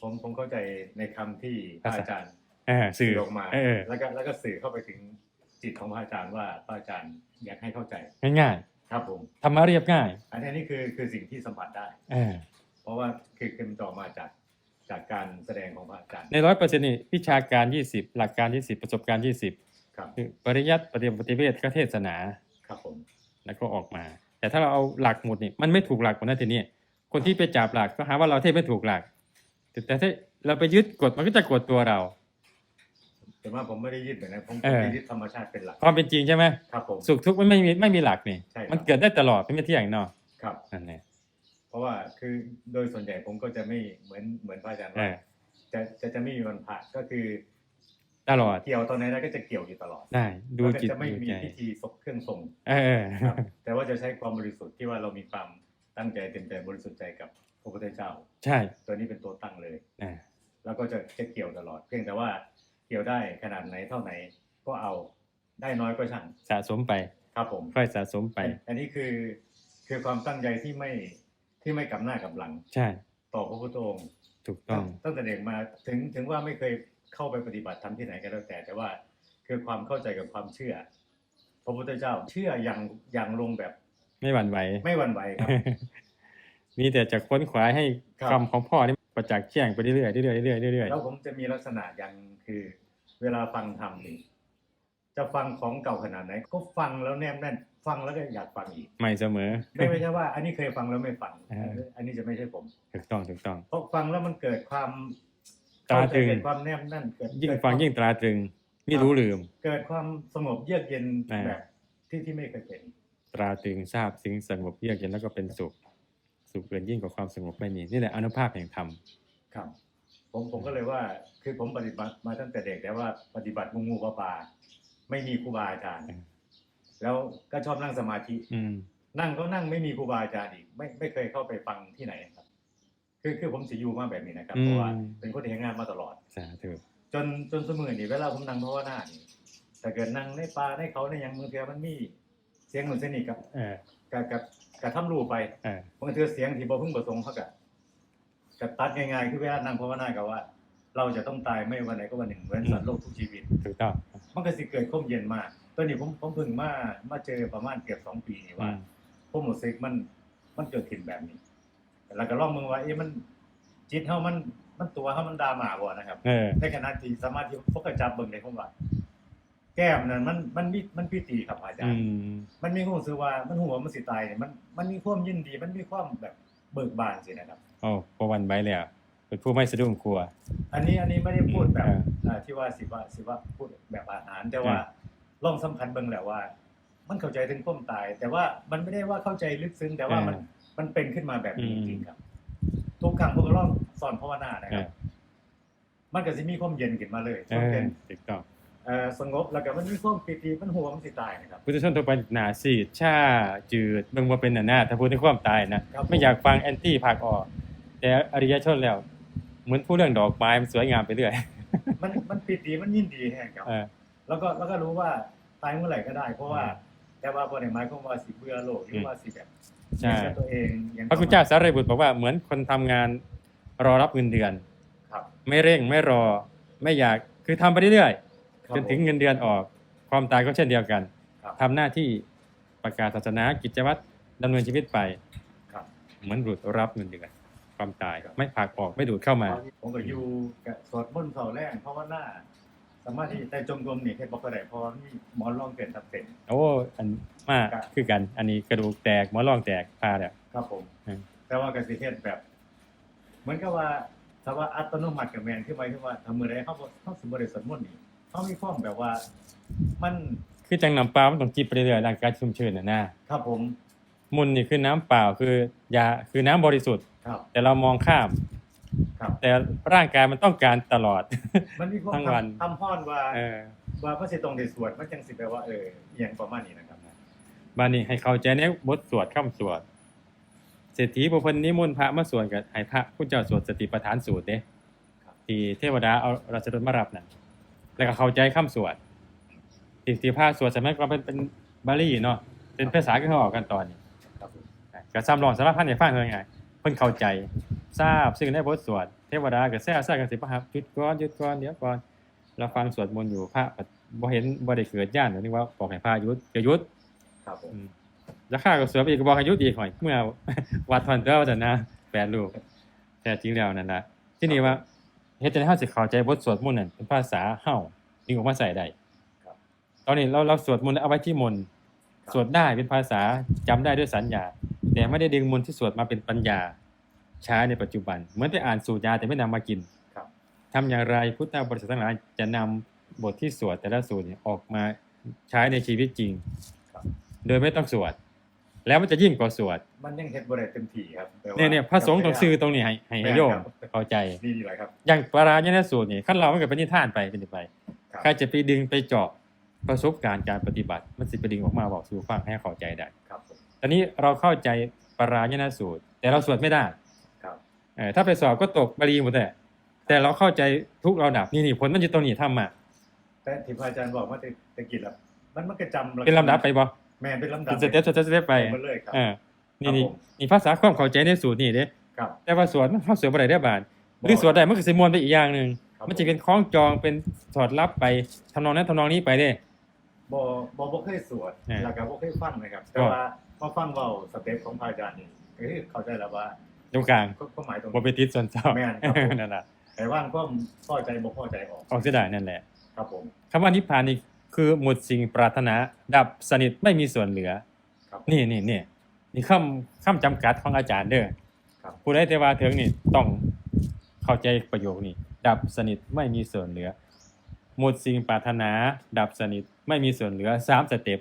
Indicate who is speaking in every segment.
Speaker 1: ผมผมเข้าใจในคำที่พระอาจารย์
Speaker 2: เออสื่อ
Speaker 1: ออกมา
Speaker 2: เออ
Speaker 1: แล้วก็แล้วก็สื่อเข้าไปถึงจิตของพระอาจารย์ว่าพระอาจารย์อยากให้เข้าใจ
Speaker 2: ง่าย
Speaker 1: ครับผม
Speaker 2: ๆธรรมะเรียบง่าย
Speaker 1: อันนี้คือคือสิ่งที่สัมผัสได้
Speaker 2: เออ
Speaker 1: เพราะว่าคือคือมันต่อมาจากจากการแสดงของพระอาจารย์
Speaker 2: ในร้อยเปอร์เซ็นต์นี่วิชาการยี่สิบหลักการยี่สิบประสบการณ์ยี่สิบ
Speaker 1: ครับ
Speaker 2: คือปริยัติปฏิบัติปฏิเวทก็เทศนา
Speaker 1: ครับผม
Speaker 2: แล้วก็ออกมา แต่ถ้าเราเอาหลักหมดนี่มันไม่ถูกหลักหมดนะทีนี้คนที่ไปจับหลักก็หาว่าเราเทศไม่ถูกหลัก แต่แต่ถ้าเราไปยึดกฎมันก็จะกดตัวเรา
Speaker 1: แต่ว่าผมไม่ได้ยึดแบบนั้นผม
Speaker 2: เออ
Speaker 1: ผมยึดธรรมชาติเป็นหลัก
Speaker 2: ความเป็นจริงใช่ไหม
Speaker 1: ครับผม
Speaker 2: สุขทุกข์มันไม่มีไม่มีหลักนี่
Speaker 1: ใช่ครับ
Speaker 2: มันเกิดได้ตลอดไม่เที่ยงเนาะ
Speaker 1: ครับ
Speaker 2: นั่นแหละ
Speaker 1: เพราะว่าคือโดยส่วนใหญ่ผมก็จะไม่เหมือนเหมือนพระอาจารย์
Speaker 2: เอ
Speaker 1: ว่า
Speaker 2: อ
Speaker 1: จะจะจะไม่มีวันพระก็คือ
Speaker 2: ตลอด
Speaker 1: เกี่ยวตอนไหนแล้วก็จะเกี่ยวอยู่ตลอด
Speaker 2: ได้ดู
Speaker 1: แล้วก็
Speaker 2: จิต
Speaker 1: จะไม่
Speaker 2: ดู
Speaker 1: มี
Speaker 2: ใจ
Speaker 1: พิธีศพเครื่องทรง
Speaker 2: เออ
Speaker 1: ครับ แต่ว่าจะใช้ความบริสุทธิ์ที่ว่าเรามีความตั้งใจเต็มใจบริสุทธิ์ใจกับพ ระพุทธเจ้า
Speaker 2: ใช่
Speaker 1: ตัวนี้เป็นตัวตั้งเลย
Speaker 2: อ่า
Speaker 1: แล้วก็จะจะเกี่ยวตลอด เพียงแต่ว่าเกี่ยวได้ขนาดไหนเท่าไหนก็เอาได้น้อยก็ช่าง
Speaker 2: สะสมไป
Speaker 1: ครับผม
Speaker 2: ค่อยสะสมไป
Speaker 1: อันอันนี้คือคือความตั้งใจที่ไม่ที่ไม่กลับหน้ากลับหลัง
Speaker 2: ใช่
Speaker 1: ต่อพระพุทธองค์
Speaker 2: ถูกต้อง
Speaker 1: ตั้งแต่เด็กมาถึงถึงว่าไม่เคยเข้าไปปฏิบัติทำที่ไหนก็แล้วแต่ แต่ว่าคือความเข้าใจกับความเชื่อ พระพุทธเจ้าเชื่ออย่างอย่างลงแบบ
Speaker 2: ไม่หวั่นไหว
Speaker 1: ไม่หวั่นไหวครับ
Speaker 2: มีแต่จะค้นขวายให้
Speaker 1: ครับ
Speaker 2: คำของพ่อนี่ประจักษ์แจ้งไปเรื่อยๆเรื่อยๆเรื่อยๆเรื่อย
Speaker 1: แล้วผมจะมีลักษณะอย่างคือ เวลาฟังธรรมนี่จะฟังของเก่าขนาดไหน ก็ฟังแล้วแนบแน่น ฟังแล้วก็อยากฟังอีก
Speaker 2: ๆใหม่เสมอ
Speaker 1: ไม่ไม่ใช่ว่า อันนี้เคยฟังแล้วไม่ฟัง
Speaker 2: เออ
Speaker 1: อันนี้จะไม่ใช่ผม
Speaker 2: ถูกต้องถูกต้อง
Speaker 1: เพราะฟังแล้วมันเกิดความ
Speaker 2: ตราตรึง
Speaker 1: เกิดความแนบแน่นเกิด
Speaker 2: ยิ่ง
Speaker 1: เกิด
Speaker 2: ฟัง
Speaker 1: ความ
Speaker 2: ยิ่งตราตรึงไม่รู้ลืม
Speaker 1: เกิดความสงบเยือกเย็น
Speaker 2: อ่า
Speaker 1: แบบที่ที่ไม่เคยเป็น
Speaker 2: ตราตรึงทราบซึ้งสงบเยือกเย็นแล้วก็เป็นสุข สุขเกินยิ่งกว่าความสงบไม่มีนี่แหละอนุภาพแห่งธรรม
Speaker 1: ครับ ผมผมก็เลยว่าคือผมปฏิบัติมาตั้งแต่เด็กแล้วว่าปฏิบัติงูงูปลาปลาไม่มีครูบาอาจารย์
Speaker 2: อืม
Speaker 1: แล้วก็ชอบนั่งสมาธิ
Speaker 2: อืม
Speaker 1: นั่งก็นั่งไม่มีครูบาอาจารย์อีกไม่ไม่เคยเข้าไปฟังที่ไหนครับ คือคือผมสิอยูมาแบบนี้นะครับเพราะว่าเป็นคนที่ทำงานมาตลอด
Speaker 2: สาธุ
Speaker 1: จนจนสมือนี่เวลาผมนั่งภาวนานี่แต่เกิดนั่งในป่าในเขาในหยังมือเทียมันมีเสียงหนุนเสนิทกับ
Speaker 2: เออ
Speaker 1: กับกับ กับทำรูปไป
Speaker 2: เออบา
Speaker 1: งเทีเสียงที่บ่เพิ่งประสงค์เขากับกับตัดง่ายๆคือเวลานั่งภาวนากับว่า เราจะต้องตายไม่วันไหนก็วันหนึ่งเหมือนสัตว์โลกทุกชีวิต
Speaker 2: ถูกต้อง
Speaker 1: มันก็สิเกิดข้มเย็นมาก ตอนนี้ผมผมเพิ่งมามาเจอประมาณเกือบสองปีนี่
Speaker 2: อื
Speaker 1: ว่า
Speaker 2: ม
Speaker 1: ผมรู้สึกมันมันเกิดขึ้นแบบนี้ แล้วก็ลองมึงว่าเอ๊ะมันจิตเฮามันมันตัวเฮามันดราม่าบ่นะครับ
Speaker 2: เออ
Speaker 1: ในขณะที่สมาธิพวกกระจับเบิ่งได้ผมว่า แก้มนั่นมันมันมีมันพิตีครับอาจาร
Speaker 2: อื
Speaker 1: ย์
Speaker 2: ม
Speaker 1: มันมีความรู้สึกว่ามันหัวมันสิตายเนี่ยมันมันมีความยินดี มันมีความแบบเบิกบานสินะครับ
Speaker 2: โอ้พอวันไว้แล้วเป็นผู้ไม่สะดุ้งกลัว
Speaker 1: อันนี้อันนี้ไม่ได้พูดแบบ
Speaker 2: อ่า
Speaker 1: อ่าที่ว่าสิว่าสิว่าพูดแบบอาหาร แต่ว่า
Speaker 2: อ่า
Speaker 1: ลองสำคัญเบิ่งแหละว่า มันเข้าใจถึงความตาย แต่ว่ามันไม่ได้ว่าเข้าใจลึกซึ้ง แต่ว่ามันมันเป็นขึ้นมาแบบนี้จริงๆครับ ทุกครั้งพวกเราลองสอนภาวนานะ
Speaker 2: เอ
Speaker 1: ครับ
Speaker 2: อ
Speaker 1: มันก็สิมีความเย็นขึ้นมาเลย
Speaker 2: เอ
Speaker 1: มัน
Speaker 2: อ
Speaker 1: เป็น
Speaker 2: ถูกต้อง
Speaker 1: เอ่อ สงบแล้วก็มันมีความปิติมันหัวมันสิตายนะครับ
Speaker 2: พุทธชนทั่วไปหนาซีดชาจืดเบิ่งว่าเป็นหน้าหน้าถ้าพูดในความตายนะครับ
Speaker 1: ผม
Speaker 2: ไม่อยากฟังแอนตี้ภาคออก แต่อริยชนแล้ว เหมือนผู้เรื่องดอกไม้มันสวยงามไปเรื่อย
Speaker 1: มันมันปิติมันยินดีแฮงครับ
Speaker 2: เออ
Speaker 1: แล้วก็แล้วก็รู้ว่าตายเมื่อไหร่ก็ได้ เพราะว่า
Speaker 2: อืม
Speaker 1: แต่ว่าบ่ได้หมายความว่าสิเบื่อโลกหรือว่าสิแบบ
Speaker 2: ใช่
Speaker 1: เสียตัวเองอย่าง
Speaker 2: พระคุณเจ้าสารีบุตรบอกว่าเหมือนคนทำงานรอรับเงินเดือน
Speaker 1: ครับ
Speaker 2: ไม่เร่งไม่รอไม่อยากคือทำไปเรื่อย
Speaker 1: ครับ
Speaker 2: ๆ จนถึงเงินเดือนออกความตายก็เช่นเดียวกัน
Speaker 1: ครับ
Speaker 2: ทำหน้าที่ประกาศศาสนากิจวัตรดำเนินชีวิตไป
Speaker 1: ครับ
Speaker 2: เหมือนบุตรรับเงินเดือนความตายไม่ผลักออกไม่ดูดเข้ามา
Speaker 1: ผมก็อยู่กับสวดมนต์เสาแรงเพราะว่าหน้าสมาธิแต่จงกรมนี่เฮ็ดบ่ค่อยได้เพราะว่ามีหมอนรองเกินทับเส้น
Speaker 2: โอ้อันมาก
Speaker 1: ครับ
Speaker 2: คือกัน อันนี้กระดูกแตกหมอรองแตกพาเนี่ย
Speaker 1: ครับผม
Speaker 2: อืม
Speaker 1: แต่ว่าก็สิเฮ็ดแบบเหมือนกับว่าถ้าว่าอัตโนมัติกับแม่นคือหมายถึงว่าถ้ามื้อใดเฮาบ่เฮาสิบ่ได้สวดมนต์นี่ เฮามีความแบบว่า มัน
Speaker 2: คือจังน้ำเปล่ามันต้องจิบไปเรื่อยๆร่างกายชุ่มชื้นน่ะนะครับ
Speaker 1: ผม
Speaker 2: มุนนี่คือน้ำเปล่าคือยาคือน้ำบริสุทธิ์
Speaker 1: ครับ
Speaker 2: แต่เรามองข้าม
Speaker 1: ครับ
Speaker 2: แต่ร่างกายมันต้องการตลอด
Speaker 1: มันมีความ
Speaker 2: ทั้งวัน
Speaker 1: ทำฮ้อนว่า
Speaker 2: เออ
Speaker 1: ว่าพระสิตรงได้สวดมันจังสิแปลว่าเอออหย่างประมาณนี้นะครับ
Speaker 2: บานี้ให้เข้าใจในบทสวดคำสวด เศรษฐีบุพเพนิมนต์พระมาสวดกับให้พระคุณเจ้าสวดสติปัฏฐานสูตรเด้
Speaker 1: ครับ
Speaker 2: ที่เทวดาเอาราชรถมารับนั่น แล้วก็เข้าใจคำสวดที่ที่พระสวดสมัยก่อนเป็นเป็นบาลีเนาะเป็นภาษาที่เขาออกกันตอนนี้
Speaker 1: ครับผม
Speaker 2: ก็ซ้ำลองสารพันในฟังเลยไงเพิ่นเข้าใจทราบซึ่งในบทสวดเทวดาก็แซ่ซ่ากันสิบ่ครับหยุดก่อนหยุดก่อนเดี๋ยวก่อนเราฟังสวดมนต์อยู่พระบ่เห็นบ่ได้เกิดญาณนึกว่าบอกให้พระหยุดก็หยุด
Speaker 1: ครับผม
Speaker 2: อืมแล้วข้าก็สวดไปอีกก็บอกให้หยุดอีกหน่อยเมื่อวัดทันเด้อว่าซั่นนะแปดรูปแต่จริงแล้วนั่นล่ะที่นี่ว่า เฮ็ดจังได๋เฮาสิเข้าใจบทสวดมนต์นั่นเป็นภาษาเฮาดึงออกมาใส่ได้
Speaker 1: ครับ
Speaker 2: ตอนนี้เราเราสวดมนต์แล้วเอาไว้ที่มนต์
Speaker 1: ครับ
Speaker 2: สวดได้เป็นภาษาจำได้ด้วยสัญญา แต่ไม่ได้ดึงมนต์ที่สวดมาเป็นปัญญาใช้ในปัจจุบัน เหมือนไปอ่านสูตรยาแต่ไม่นำมากิน
Speaker 1: ครับ
Speaker 2: ทำอย่างไรพุทธบริษัททั้งหลายจะนำบทที่สวดแต่ละสูตรเนี่ยออกมาใช้ในชีวิตจริง
Speaker 1: ครับ
Speaker 2: โดยไม่ต้องสวด แล้วมันจะยิ่งกว่าสวด
Speaker 1: มันยังเฮ็ดบ่ได้เต็มที่ครับแต่ว่า
Speaker 2: เนี่ยเนี่ยพระสงฆ์ต้องซื้อตรงนี้ให้ให้ให้โยม
Speaker 1: แม่นครับ
Speaker 2: เข้าใจ
Speaker 1: นี่ดีหลายครับ
Speaker 2: อย่างปราญญนสูตรนี่ขั้นเรามันก็เป็นนิทานไปเป็นไป
Speaker 1: ครับ
Speaker 2: ใครจะไปดึงไปเจาะประสบการณ์การปฏิบัติ มันสิไปดึงออกมาบอกสู่ฟังให้เข้าใจได้
Speaker 1: ครับผม
Speaker 2: ตอนนี้เราเข้าใจปราญญนสูตร แต่เราสวดไม่ได้
Speaker 1: ครับ
Speaker 2: เออถ้าไปสอบก็ตกบาลีหมดแต่แต่เราเข้าใจทุกระดับนี่นี่ผลมันจะตรงนี้ทำมา
Speaker 1: แต่ที่พระอาจารย์บอกว่าตะกี้แล้วมันมันก็จำ
Speaker 2: เป็นลำดับไปบ่
Speaker 1: แม่นเป็นลำดับ
Speaker 2: เป็นสเต็ปสเต็ปสเต็ปไป
Speaker 1: ไปเลยครับ
Speaker 2: เออ นี่นี่
Speaker 1: ครับผม
Speaker 2: นี่ภาษาความเข้าใจในสูตรนี่เด้
Speaker 1: ครับ
Speaker 2: แต่ว่าสวดมันเข้าสวดบ่ได้ได้บาดหรือสวดได้มันก็สิมวนไปอีกอย่างหนึง
Speaker 1: ครับ
Speaker 2: มันจะเป็นคล้องจองเป็นสอดรับไปทำนองนั้นทำนองนี้ไปเด้
Speaker 1: บ่บ่บ่เคยสวด
Speaker 2: เออ
Speaker 1: แล้วก็บ่เคยฟังนะครับ แต่
Speaker 2: ก็
Speaker 1: ว่าพอฟังเว้าสเต็ปของพระอาจารย์นี่เอ้ยเข้าใจแล้วว่า
Speaker 2: ตรงกลาง
Speaker 1: ก็ก็หมายตรง
Speaker 2: บ่ไปติดส่วนเจ้า
Speaker 1: แม่นครับผม
Speaker 2: นั่นล่ะ
Speaker 1: แต่ว่างก็พอใจบ่พอใจออก
Speaker 2: ออกเสียดายนั่นแหละ
Speaker 1: ครับผม
Speaker 2: คำว่านิพพานนี่คือหมดสิ่งปรารถนาดับสนิทไม่มีส่วนเหลือ
Speaker 1: ครับ
Speaker 2: นี่นี่นี่ นี่คำคำจำกัดของอาจารย์เด้อ
Speaker 1: ครับ
Speaker 2: ผู้ใดแต่ว่าถึงนี่ต้องเข้าใจประโยคนี้ ดับสนิทไม่มีส่วนเหลือ หมดสิ่งปรารถนา ดับสนิทไม่มีส่วนเหลือสามสเต็ป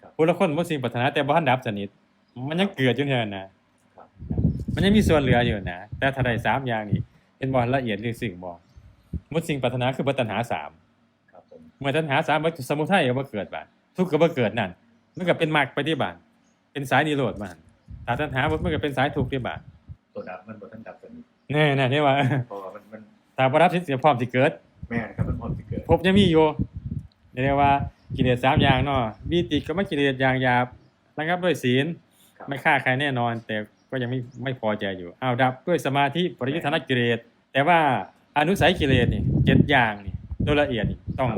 Speaker 1: ครับ
Speaker 2: ผู้ละคนหมดสิ่งปรารถนาแต่บ่ทันดับสนิท มันยังเกิดอยู่เท่านั้นนะครับมันยังมีส่วนเหลืออยู่นะแต่ถ้าได้สามอย่างนี่เป็นบ่ละเอียดหรือสิ่งบ่หมดสิ่งปรารถนาคือบ่ตัณหาสาม
Speaker 1: ครับผม
Speaker 2: เมื่อตัณหาสามบ่สมุทัยก็บ่เกิดบาดทุกข์ก็บ่เกิดนั่นมันก็เป็นมรรคปฏิบัติ เป็นสายนิโรธมันถ้าตัณหาบ่มันก็เป็นสายทุกข์ที่บาด
Speaker 1: ตัวดับมันบ่ทันดับสนิท
Speaker 2: แน่ๆนี่ว่า
Speaker 1: เพราะว่ามันมัน
Speaker 2: ถ้าบ่รับสิทธิ์พร้อมสิเกิด
Speaker 1: แม่นครับมันพร้อมสิเกิด
Speaker 2: พบยังมีอยู่เรียกว่ากิเลสสามอย่างเนาะวิติก็ไม่กิเลสอย่างหยาบระงับด้วยศีล
Speaker 1: ครับ
Speaker 2: ไม่ฆ่าใครแน่นอน แต่ก็ยังไม่ไม่พอใจอยู่อ้าวดับด้วยสมาธิปริยุทธนกิเลสแต่ว่าอนุสัยกิเลสนี่เจ็ดอย่างนี่โดยละเอียดนี่ต้อง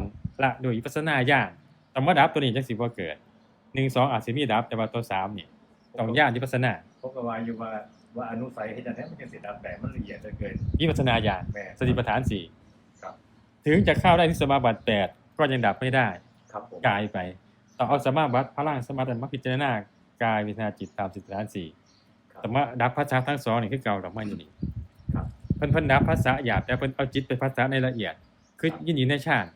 Speaker 2: ละโดยวิปัสสนาญาณต้องมาดับตัวนี้จังสิบ่เกิด หนึ่งสองอาจสิมีดับแต่ว่าตัวสามนี่ต้องญาณวิปัสสนา
Speaker 1: ผมก็ว่าอยู่ว่าว่าอนุสัยเฮ็ดจังได๋มันจังสิดับแต่มันละเอียดเหลือเกิน
Speaker 2: วิปัสสนาญาณ
Speaker 1: แม่
Speaker 2: สติปัฏฐานสี่
Speaker 1: ครับ
Speaker 2: ถึงจะเข้าได้ที่สมาบัติแปดก็ยังดับไม่ได้
Speaker 1: ครับผม
Speaker 2: กายไปต้องเอาสมาบัติพลังสมาธิมาพิจารณากายวิญญาณจิตตามสิทธิฐานสี่
Speaker 1: ครับ
Speaker 2: แต่ว่าดับภาษาทั้งสองนี่คือเก่าดอกไม้อยู่นี่
Speaker 1: ครับ
Speaker 2: เพิ่นเพิ่นดับภาษาหยาบแต่เพิ่นเอาจิตไปภาษาในละเอียด คือ
Speaker 1: ครับ
Speaker 2: ยินดีในฌาน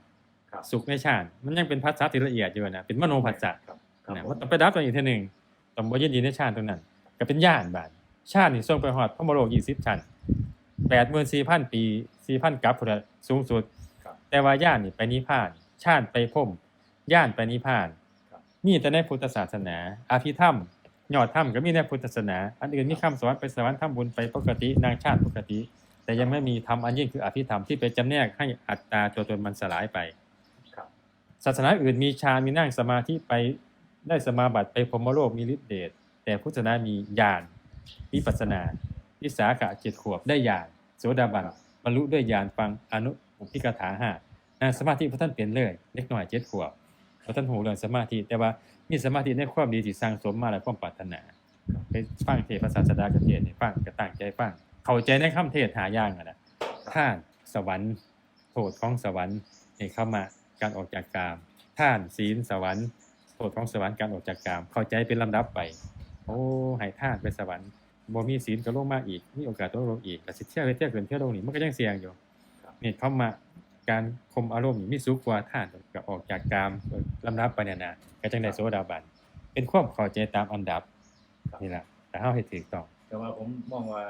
Speaker 1: ครับ
Speaker 2: สุขในฌานมันยังเป็นภาษาที่ละเอียดอยู่นะเป็นมโนภาษา
Speaker 1: ครับครับ
Speaker 2: นะ
Speaker 1: ผม
Speaker 2: ว่าต้องไปดับตัวอีกทีหนึงต้องบ่ยินดีในฌานตรงนั้น ก็เป็นญาณบาดฌานนี่ส่งไปฮอดพระมโลก20ชั้น84,000ปี4,000กับพุ่นละสูงสุด
Speaker 1: ครับ
Speaker 2: แต่ว่าญาณนี่ไปนิพพานฌานไปพรหมญาณไปนิพพาน
Speaker 1: ครับ
Speaker 2: มีแต่ในพุทธศาสนาอภิธรรมยอดธรรมก็มีในพุทธศาสนา อันอื่นมีคำสอนไปสวรรค์ทำบุญไปปกตินางชาติปกติ แต่ยังไม่มีธรรมอันยิ่งคืออภิธรรมที่ไปจำแนกให้อัตตาตัวตนมันสลายไป
Speaker 1: ครับ
Speaker 2: ศาสนาอื่นมีฌานมีนั่งสมาธิไป ได้สมาบัติไปพรหมโลกมีฤทธิเดชแต่พุทธนามีญาณวิปัสนาวิสาขะเจ็ดขวบได้ญาณโสดาบันบรรลุด้วยญาณฟังอนุอุพิกถาห้านั่งสมาธิพระท่านเป็นเลยเล็กน้อยเจ็ดขวบพระท่านหูเรื่องสมาธิ แต่ว่ามีสมาธิในความดีที่สร้างสมมาและความปรารถนาไปฟังเทศภาษาสดากระเทศน์ให้ฟังกระตั้งใจฟังเข้าใจในคำเทศหาย่างอะนะท่านสวรรค์โทษของสวรรค์ในเข้ามาการออกจากกามท่านศีลสวรรค์ โทษของสวรรค์การออกจากกาม เข้าใจเป็นลำดับไป โอ้ให้ท่านไปสวรรค์บ่มีศีลก็ลงมาอีก มีโอกาสต้องลงอีกแต่สิเที่ยวไปเที่ยวขึ้นเที่ยวลงนี่มันก็ยังเสี่ยงอยู่
Speaker 1: ครับ
Speaker 2: นี่เข้ามาการคุมอารมณ์นี่มีสูงกว่าท่านก็ออกจากกามลำดับไปเนี่ยนะก็จังได้โสดาบันเป็นความเข้าใจตามอันดับ
Speaker 1: ครับ
Speaker 2: นี่แหละแต่เฮาให้ถูกต้อง
Speaker 1: แต่ว่าผมมองว่า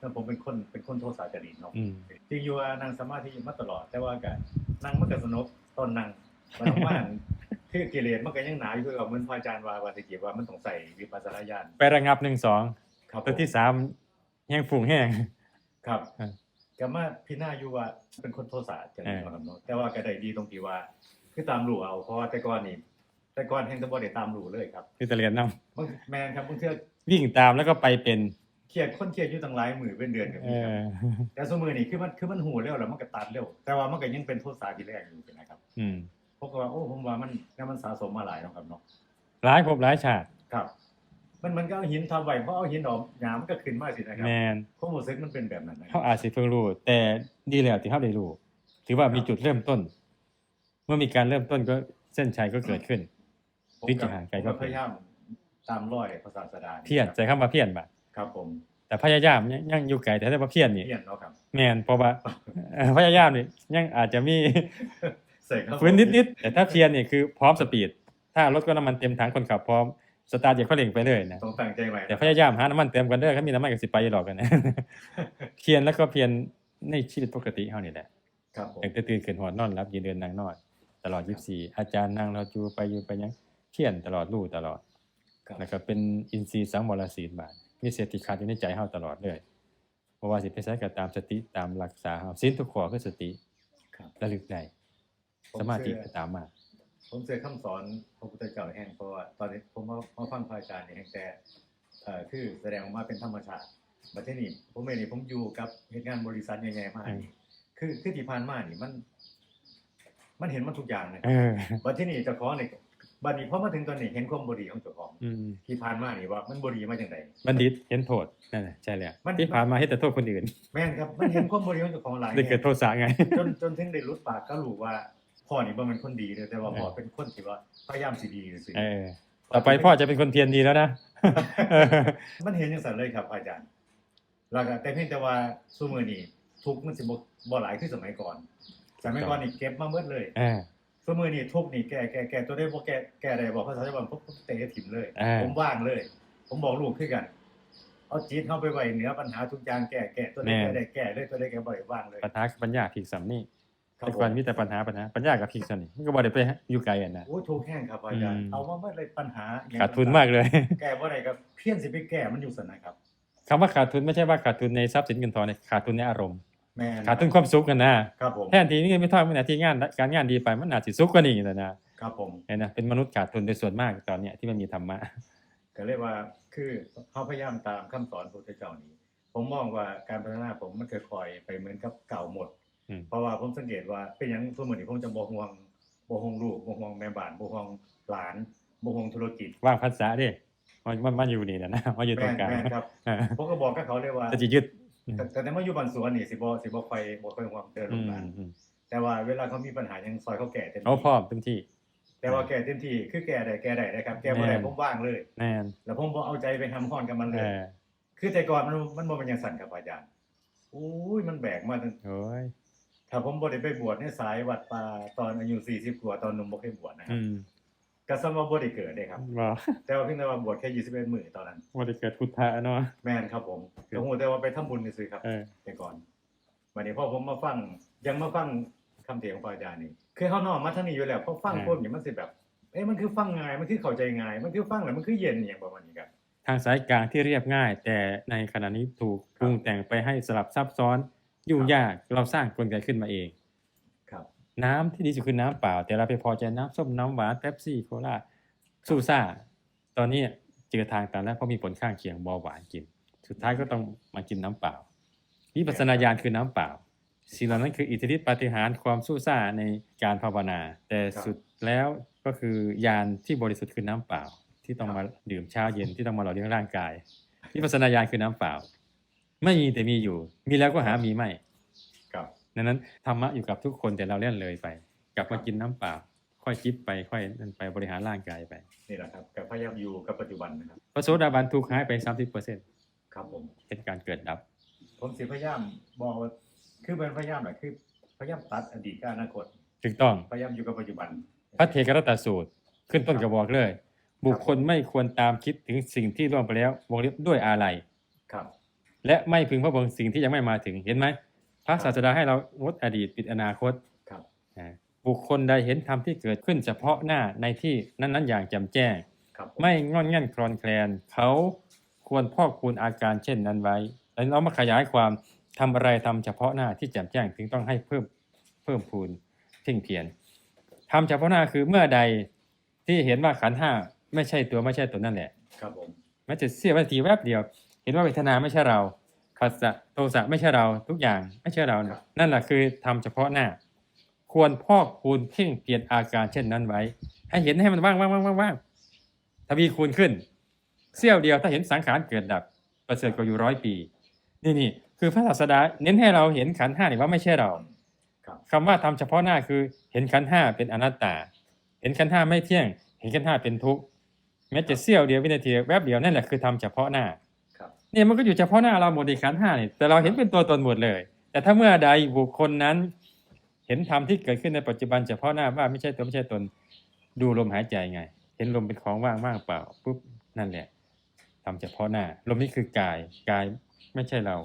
Speaker 1: ถ้าผมเป็นคนเป็นคนโทสะจริตเนาะ
Speaker 2: อืม
Speaker 1: จริงอยู่ว่านั่งสมาธิมาตลอด แต่ว่าก็นั่งมันก็สนุกตอนนั่งมันออกมา คือกิเลสมันก็ยังหนาอยู่คือกับเหมือนพระอาจารย์ว่าว่าตะกี้ว่ามันต้องใส่วิปัสสนาญาณ
Speaker 2: ไประงับหนึ่งสอง
Speaker 1: ครับ
Speaker 2: ตัวที่
Speaker 1: ผม
Speaker 2: สามแห้งฝุ่งแห้ง
Speaker 1: ครับ
Speaker 2: อ่า
Speaker 1: ก็มาพี่นาอยู่ว่าเป็นคนโทสะจริต
Speaker 2: เออ
Speaker 1: เนาะครับเนาะแต่ว่าก็ได้ดีตรงที่ว่า คือตามรู้เอาเพราะว่าแต่ก่อนนี่แต่ก่อนแห่งจะบ่ได้ตามรู้เลยครับ
Speaker 2: คือแตะเรียนนำ
Speaker 1: บางแมนครับบางเทื่อ
Speaker 2: วิ่งตามแล้วก็ไปเป็น
Speaker 1: เครียดคนเครียดอยู่ตั้งหลายมื้อเป็นเดือนก็
Speaker 2: เอ
Speaker 1: มีครับ
Speaker 2: อ
Speaker 1: แต่ซุมื้อนี้คือมันคือมันหูเร็วแล้วมันก็ตัดเร็วแต่ว่ามันก็ยังเป็นโทษสาที่แรกอยู่นะครับ
Speaker 2: อืม
Speaker 1: ผมก็ว่าโอ้ผมว่ามันเนี่ยมันสะสมมาหลายเนาะครับเนาะ
Speaker 2: หลายภพหลายชาติ
Speaker 1: ครับ มันมันก็เอาหินทำไว้เพราะเอาหินออกหยามมันก็ขึ้นมาสินะครั
Speaker 2: แม
Speaker 1: บ
Speaker 2: น
Speaker 1: ความรู้สึกมันเป็นแบบนั้นนะครั
Speaker 2: เขาอาจสิเพิ่งรู้ แต่ดีแล้วที่เขาได้รู้ถือว่ามีจุดเริ่มต้น เมื่อมีการเริ่มต้นก็เส้นชัยก็เกิดขึ้น
Speaker 1: ผม
Speaker 2: วิจิหารไกลก็
Speaker 1: ผมพยายามตามรอยพระศาสดา
Speaker 2: เพียรใส่คำว่าเพียรบ่ะ
Speaker 1: ครับผม
Speaker 2: แต่พยายามยังยังอยู่ไกลแต่ถ้าว่าเพียรนี่
Speaker 1: เพียรเนาะครับ
Speaker 2: แมนเพราะว่าเอ่อพยายามนี่ยังอาจจะมี
Speaker 1: ใส่ครับ
Speaker 2: ฟื้นนิดๆแต่ถ้าเพียรนี่คือพร้อมสปีด ถ้ารถก็น้ำมันเต็มถังคนขับพร้อมสตาร์ทเหยียบเขาเร่งไปเลยนะ
Speaker 1: ต้องตั้งใจใหม่
Speaker 2: แต่พยายามหาน้ำมันเติมกันเด้อถ้ามีน้ำมันก็สิไปอยู่หรอกกันนะเพียรแล้วก็เพียรในชีวิตปกติเฮานี่แหละ
Speaker 1: ครับผม
Speaker 2: ตั้งแต่ตื่นขึ้นหอดนอนรับยืนเดินนั่งนอนตลอด 24 อาจารย์นั่งเราจูไปอยู่ไปหยังเพียรตลอดรู้ตลอด
Speaker 1: ครับ
Speaker 2: แล้วก็เป็นอินทรีย์สังวรศีลบาทมีเสติขาดอยู่ในใจเฮาตลอดเลยเพราะว่าสิไปใช้ก็ตามสติตามรักษาเฮาศีลทุกข้อคือสติ
Speaker 1: ครับ
Speaker 2: ระลึกได้
Speaker 1: ผม
Speaker 2: สมาธิ
Speaker 1: เชื่อ
Speaker 2: ก็ตามมา
Speaker 1: ผมเจอคำสอนพระพุทธเจ้าแห่งเพราะว่าตอนนี้ผมมามาฟังพระอาจารย์นี่แห่งแต่เอ่อคือแสดงออกมาเป็นธรรมชาติบัดทีนี้ผมเองนี่ผมอยู่กับเหตุงานบริษัทใหญ่ๆมากนี่คือคือที่ผ่านมานี่มัน มันเห็นมันทุกอย่างนะค
Speaker 2: เอ
Speaker 1: รับ
Speaker 2: อ
Speaker 1: บัดที่นี่เจ้าของนี่บัดนี้พอมาถึงตอนนี้เห็นความบดีของเจ้าของ
Speaker 2: อืม
Speaker 1: ที่ผ่านมานี่ว่า มันบดีมาจังได
Speaker 2: บัณฑิตเห็นโทษนั่นแหละใช่แล้ว
Speaker 1: มัน
Speaker 2: ที่ผ่านมาเฮ็ดแต่โทษคนอื่น
Speaker 1: แม่นครับ มันเห็นความบดีของเจ้าของหลาย
Speaker 2: ได้เกิด
Speaker 1: แน่
Speaker 2: โทษสาไง
Speaker 1: จนจนถึงได้รุดปากก็รู้ว่า พ่อนี่บ่แม่นคนดีเลยแต่ว่าพ่อ
Speaker 2: เออ
Speaker 1: เป็นคนที่ว่าพยายามสิดีซื่อ
Speaker 2: เออต่อไปพ่อจะเป็นคนเพียรดีแล้วนะ
Speaker 1: มันเห็นจังซั่นเลยครับ อาจารย์แล้วก็แต่เพียงแต่ว่าซุมื้อนี้ทุกข์มันสิบ่บ่หลายคือสมัยก่อน สมัยก่อนนี่เก็บมาหมดเลย
Speaker 2: เออ
Speaker 1: ซุมื้อนี้ทุกข์นี่แก้แก้แก้ตัวได้บ่แก้แก้ได้บ่ภาษาชาวบ้านผมเตะถิ่มเลย
Speaker 2: เออ
Speaker 1: ผมว่างเลย ผมบอกลูกคือกันเอาจิตเข้าไปไว้เหนือปัญหาทุกอย่างแก้แก้ตัวได้แก้ได้แก้เลยตัวได้แก้บ่ได้ว่างเลย
Speaker 2: ปัญหาคือปัญญาพิกสัมนี่
Speaker 1: ครับ
Speaker 2: แต่
Speaker 1: ผ
Speaker 2: ก่อน
Speaker 1: ม
Speaker 2: มีแต่ปัญหาปัญหาปัญญากับพิกสัมนี่มันก็บ่ได้ไปอยู่ไกลกันนะ
Speaker 1: โอ้ทุกข์แห้งครับอาจารย์
Speaker 2: อืม
Speaker 1: เอามาเมื่อเลยปัญหาอย่ง
Speaker 2: ขาดทุนมากเลย
Speaker 1: แก้บ่ได้ครับเพี้ยนสิไปแก้มันอยู่สนนะครับ
Speaker 2: คำว่าขาดทุนไม่ใช่ว่าขาดทุนในทรัพย์สินเงินทองเนี่ยขาดทุนในอารมณ์
Speaker 1: แม่น
Speaker 2: ขาดทุนความสุขกันนะครับ
Speaker 1: ผม
Speaker 2: แทนที่นี่ไม่ทอดไม่นาที่งานการงานดีไปมันอาจสิสุขกว่านี้แต่นะครับ
Speaker 1: ผม
Speaker 2: เห็นนะเป็นมนุษย์ขาดทุนโดยส่วนมากตอนเนี้ยที่มันมีธรรมะ
Speaker 1: ก็เรียกว่าคือเขาพยายามตามคำสอนพระพุทธเจ้านี้ ผมมองว่าการพัฒนาผมมันค่อยๆไปเหมือนกับเก่าหมด
Speaker 2: อืม
Speaker 1: เพ ราะว่าผมสังเกตว่าเป็นอย่างสมมติผมจะบ่ห่วงบ่ห่วงลูกบ่ห่วงแม่บ้านบ่ห่วงหลานบ่ห่วงธุรกิจ
Speaker 2: ว่างภาษาดิมันมันมันอยู่นี่นะนะมาอยู่ตร
Speaker 1: แม่
Speaker 2: ง
Speaker 1: น
Speaker 2: กลาง
Speaker 1: แม่นครับ
Speaker 2: เออ
Speaker 1: ผมก็บอกกับเขาเลยว่า
Speaker 2: แต่จะยึด
Speaker 1: แต่แต่ในเมื่ออยู่บ้านสวนนี่สิบ่สิบ่ค่อยบ่ค่อยห่วงเจอ
Speaker 2: อื
Speaker 1: ลูก
Speaker 2: ม
Speaker 1: หลาน
Speaker 2: อืม
Speaker 1: แต่ว่าเวลาเขามีปัญหายังซอยเขาแก่เต็ม
Speaker 2: เอา
Speaker 1: ที่
Speaker 2: พร้อมเต็มที่
Speaker 1: แต่ว่าแก่เต็มที่คือแก่ได้แก่ได้นะครับ แก่บ่ได้
Speaker 2: แม่น
Speaker 1: ผมว่างเลย
Speaker 2: แน่น
Speaker 1: แล้วผมบ่เอาใจไปทำฮ้อนกับมันเล
Speaker 2: เอยอ
Speaker 1: คือแต่ก่อนมันมันบ่เป็นอย่างสั่นครับอาจารย์อุ้ยมันแบกมาตั้ง
Speaker 2: โอ้ย
Speaker 1: ถ้าผมบ่ได้ไปบวชในสายวัดป่าตอนอายุ40กว่าตอนหนุ่มบ่เคยบวชนะครั
Speaker 2: อื
Speaker 1: บ
Speaker 2: ม
Speaker 1: ก็สมว่าบ่ได้เกิดเด้ครับ
Speaker 2: ว่า
Speaker 1: แต่ว่าเพียงแต่ว่าบวชแค่21มื้อตอนนั้น
Speaker 2: ว่าได้เกิดพุทธะเนาะ
Speaker 1: แม่นครับผมก็ฮู้แต่ว่าไปทำบุญซื่อๆครับ
Speaker 2: เออ
Speaker 1: แต่ก่อนวันนี้พอผมมาฟัง ยังมาฟังคำเทศน์ของพระอาจารย์นี่คือเฮานอกมาทางนี้อยู่แล้วพอฟังปุ๊บนี่มันสิแบบ เอ๊ะมันคือฟังง่ายมันคือเข้าใจง่ายมันคือฟังแล้วมันคือเย็นอหย่างประมาณนี้ครับ
Speaker 2: ทางสายกลางที่เรียบง่าย แต่ในขณะนี้ถูกปรุงแต่งไปให้สลับซับซ้อน ยุ่งยากเราสร้างกลไกขึ้นมาเอง
Speaker 1: ครับ
Speaker 2: น้ำที่ดีสุดคือน้ำเปล่า แต่เราไปพอใจน้ำส้มน้ำหวานเป๊ปซี่โคลาซูซ่า ตอนนี้เจอทางตันแล้วเพราะมีผลข้างเคียงเบาหวานกิน สุดท้ายก็ต้องมากินน้ำเปล่าวิปัสสนาญาณคือน้ำเปล่าสิ่งเหล่านั้นคืออิทธิฤทธิปาฏิหาริย์ความสู้ซ่าในการภาวนา แต่สุดแล้วก็คือญาณที่บริสุทธิ์คือน้ำเปล่า ที่ต้องมาดื่มเช้าเย็นที่ต้องมาหล่อเลี้ยงร่างกายวิปัสสนาญาณคือน้ำเปล่า ไม่มีแต่มีอยู่ มีแล้วก็หามีไม่
Speaker 1: ครับ
Speaker 2: ดังนั้นธรรมะอยู่กับทุกคนแต่เราเล่นเลยไป กลับมากินน้ำเปล่าค่อยคิดไปค่อยนั่นไปบริหารร่างกายไป
Speaker 1: นี่แหละครับก็พยายามอยู่กับปัจจุบันนะครับ
Speaker 2: พระโสดาบันทุกข์หายไป30%เค
Speaker 1: รับผม
Speaker 2: ป็นการเกิดดับ
Speaker 1: ผมสิพยายามบอกว่าคือเป็นพยายามแหละคือพยายามตัดอดีตกับอนาคต
Speaker 2: ถูกต้อง
Speaker 1: พยายามอยู่กับปัจจุบัน
Speaker 2: พระเทกรตสูตรขึ้นต้นกับบอกเลย บุคคลไม่ควรตามคิดถึงสิ่งที่ล่วงไปแล้ววงเล็บด้วยอะไร
Speaker 1: ครับ
Speaker 2: และไม่พึงพระบงสิ่งที่ยังไม่มาถึงเห็นไหมพระศาสดาให้เรางดอดีตปิดอนาคต
Speaker 1: ครับ
Speaker 2: อ่าบุคคลใดเห็นธรรมที่เกิดขึ้นเฉพาะหน้าในที่นั้นๆอย่างแจ่มแจ้ง
Speaker 1: ครับผ
Speaker 2: ไม่งอนแง่นคลอนแคลน เขาควรพอกคูณอาการเช่นนั้นไว้แล้วเรามาขยายความทำอะไรทำเฉพาะหน้าที่แจ่มแจ้งถึงต้องให้เพิ่มเพิ่มพูนเพ่งเพียรทำเฉพาะหน้าคือเมื่อใดที่เห็นว่าขันธ์ห้าไม่ใช่ตัวไม่ใช่ตนนั่นแหละ
Speaker 1: ครับผม
Speaker 2: แม้จะเสี้ยวนาทีแวบเดียว เห็นว่าเวทนาไม่ใช่เราผัสสะโทสะไม่ใช่เราทุกอย่างไม่ใช่เราเนี่ยนั่นแหละคือทำเฉพาะหน้า ควรพอกคูณเพ่งเปลี่ยนอาการเช่นนั้นไว้ ให้เห็นให้มันว่างว่างว่างว่างว่างทวีคูณขึ้น เสี้ยวเดียวถ้าเห็นสังขารเกิดดับ ประเสริฐกว่าอยู่ร้อยปี นี่นี่คือพระศาสดาเน้นให้เราเห็นขันห้าเนี่ว่าไม่ใช่เรา
Speaker 1: ครับ
Speaker 2: คำว่าทำเฉพาะหน้าคือเห็นขันห้าเป็นอนัตตา เห็นขันห้าไม่เที่ยง เห็นขันห้าเป็นทุกข์แม้จะเสี้ยวเดียววินาทีแวบเดียวนั่นแหละคือทำเฉพาะหน้า เนี่ยมันก็อยู่เฉพาะหน้าเราหมดในขันห้าเนี่ยแต่เราเห็นเป็นตัวตนหมดเลย แต่ถ้าเมื่อใดบุคคลนั้น เห็นธรรมที่เกิดขึ้นในปัจจุบันเฉพาะหน้าว่าไม่ใช่ตัวไม่ใช่ตนดูลมหายใจไง เห็นลมเป็นของว่างว่างเปล่าปุ๊บนั่นแหละทำเฉพาะหน้า ลมนี่คือกายกายไม่ใช่เรา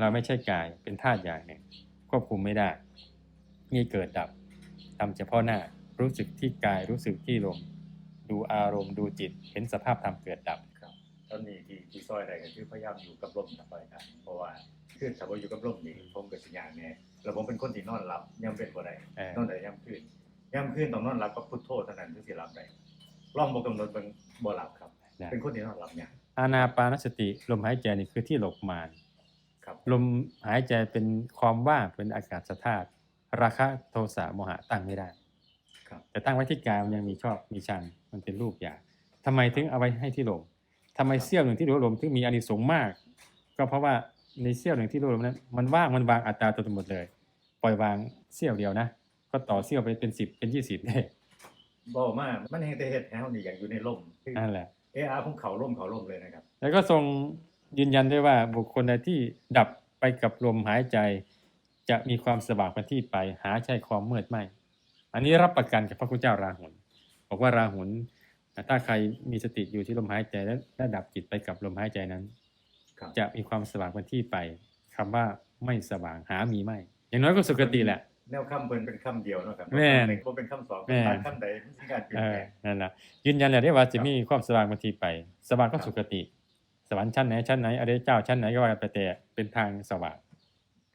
Speaker 2: เราไม่ใช่กายเป็นธาตุอย่างหนึ่งควบคุมไม่ได้มีเกิดดับทำเฉพาะหน้ารู้สึกที่กายรู้สึกที่ลม ดูอารมณ์ดูจิต เห็นสภาพธรรมเกิดดับ
Speaker 1: ครับตอนนี้ที่ที่ซอยใดก็คือพยายามอยู่กับลมต่อไปครับเพราะว่าคือถ้าว่าอยู่กับลมนี่ผมก็สิอย่างแน่แล้วผมเป็นคนที่นอนหลับยังเป็นบ่ได้
Speaker 2: เออ
Speaker 1: นอนได้ยามคืนยามคืนต้องนอนหลับกับพุทโธเท่านั้นถึงสิหลับได้ลองบ่กำหนดเบิ่งบ่หลับครับ
Speaker 2: ได้
Speaker 1: เป็นคนที่นอนหลับเนี่ยาก
Speaker 2: อานาปานสติลมหายใจนี่คือที่หลบมาน
Speaker 1: ครับ
Speaker 2: ลมหายใจเป็นความว่างเป็นอากาศธาตุราคะโทสะโมหะตั้งไม่ได้
Speaker 1: ครับ
Speaker 2: แต่ตั้งไว้ที่กายมันยังมีชอบมีชังมันเป็นรูปอย่างทำไมถึงเอาไว้ให้ที่ลม ทำไมเสี้ยวหนึ่งที่รู้ลมถึงมีอานิสงส์มาก ก็เพราะว่าในเสี้ยวหนึ่งที่รู้ลมนั้นมันว่างมันวางอัตราตัวตนหมดเลย ปล่อยวางเสี้ยวเดียวนะ ก็ต่อเสี้ยวไปเป็นสิบเป็นยี่สิบได้
Speaker 1: บ่มามันเฮ็ดแต่เฮ็ดแฮวนี่อย่างอยู่ในลมคือ
Speaker 2: นั่นแหละ
Speaker 1: เออาผมเข้าลมเข้าลมเลยนะครับ
Speaker 2: แล้วก็ทรงยืนยันด้วยว่าบุคคลใดที่ดับไปกับลมหายใจ จะมีความสว่างเป็นที่ไปหาใช่ความมืดไม่ อันนี้รับประกันกับพระคุณเจ้าราหุลบอกว่าราหุล ถ้าใครมีสติอยู่ที่ลมหายใจและและดับจิตไปกับลมหายใจนั้น
Speaker 1: ครับ
Speaker 2: จะมีความสว่างเป็นที่ไปคำว่าไม่สว่างหามีไม่ อย่างน้อยก็สุคติแหละ
Speaker 1: แนวคำเพิ่นเป็นคำเดียวเนาะครับ
Speaker 2: แม่น
Speaker 1: คำหนึ่งบ่เป็นคำสอง
Speaker 2: แม่น
Speaker 1: ต่างคำใดมีการเปลี่ย
Speaker 2: เอน
Speaker 1: แป
Speaker 2: อ
Speaker 1: ลง
Speaker 2: นั่นแหละยืนยันเลยได้ว่าจะมีความสว่างเป็นที่ไป สว่างก็สุคติ สวรรค์ชั้นไหนชั้นไหนอริยเจ้าชั้นไหนก็ว่ากันไปแต่เป็นทางสว่าง